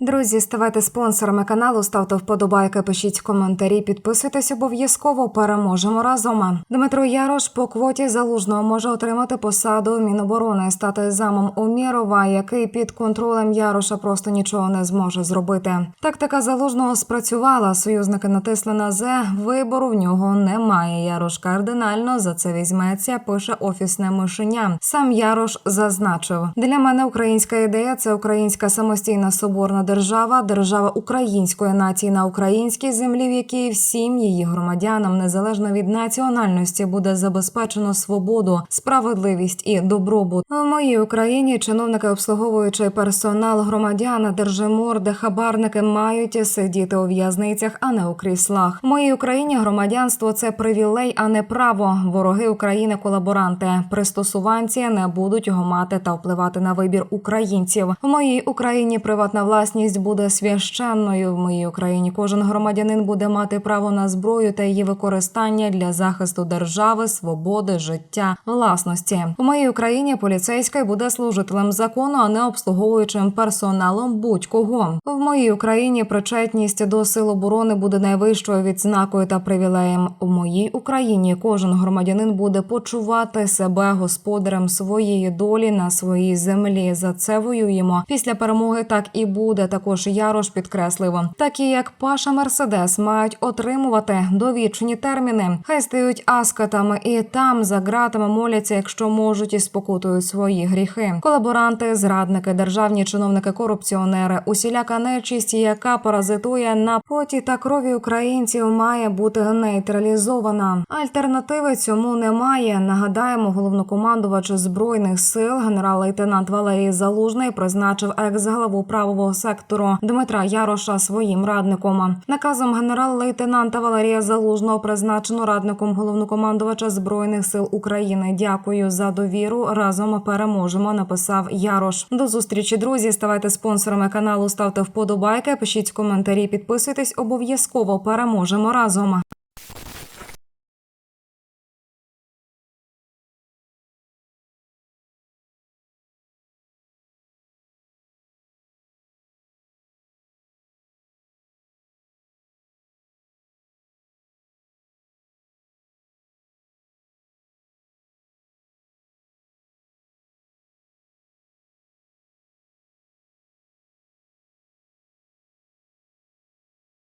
Друзі, ставайте спонсорами каналу, ставте вподобайки, пишіть коментарі, підписуйтесь обов'язково. Переможемо разом. Дмитро Ярош по квоті залужного може отримати посаду Міноборони, стати замом Умєрова, який під контролем Яроша просто нічого не зможе зробити. Тактика залужного спрацювала. Союзники натисли на Зе. Вибору в нього немає. Ярош кардинально за це візьметься. Пише офісне мишеня. Сам Ярош зазначив: для мене українська ідея це українська самостійна соборна держава, держава української нації на українській землі, в якій всім її громадянам, незалежно від національності, буде забезпечено свободу, справедливість і добробут. В моїй Україні чиновники, обслуговуючи персонал, громадяни, держиморди, хабарники мають сидіти у в'язницях, а не у кріслах. В моїй Україні громадянство це привілей, а не право. Вороги України, колаборанти, пристосуванці не будуть його мати та впливати на вибір українців. В моїй Україні приватна власність буде священною. В моїй Україні кожен громадянин буде мати право на зброю та її використання для захисту держави, свободи, життя, власності. В моїй Україні поліцейський буде служителем закону, а не обслуговуючим персоналом будь-кого. В моїй Україні причетність до сил оборони буде найвищою відзнакою та привілеєм. У моїй Україні кожен громадянин буде почувати себе господарем своєї долі на своїй землі. За це воюємо. Після перемоги так і буде. Також Ярош підкреслив. Такі як Паша Мерседес мають отримувати довічні терміни. Хай стають аскатами і там за ґратами моляться, якщо можуть і спокутують свої гріхи. Колаборанти, зрадники, державні чиновники, корупціонери, усіляка нечисть, яка паразитує на поті та крові українців, має бути нейтралізована. Альтернативи цьому немає. Нагадаємо, головнокомандувач збройних сил генерал-лейтенант Валерій Залужний призначив екс-главу правого сектору Дмитра Яроша своїм радником. Наказом генерал-лейтенанта Валерія Залужного призначено радником головнокомандувача збройних сил України. Дякую за довіру. Разом переможемо. Написав Ярош. До зустрічі, друзі. Ставайте спонсорами каналу, ставте вподобайки, пишіть коментарі, підписуйтесь. Обов'язково переможемо разом.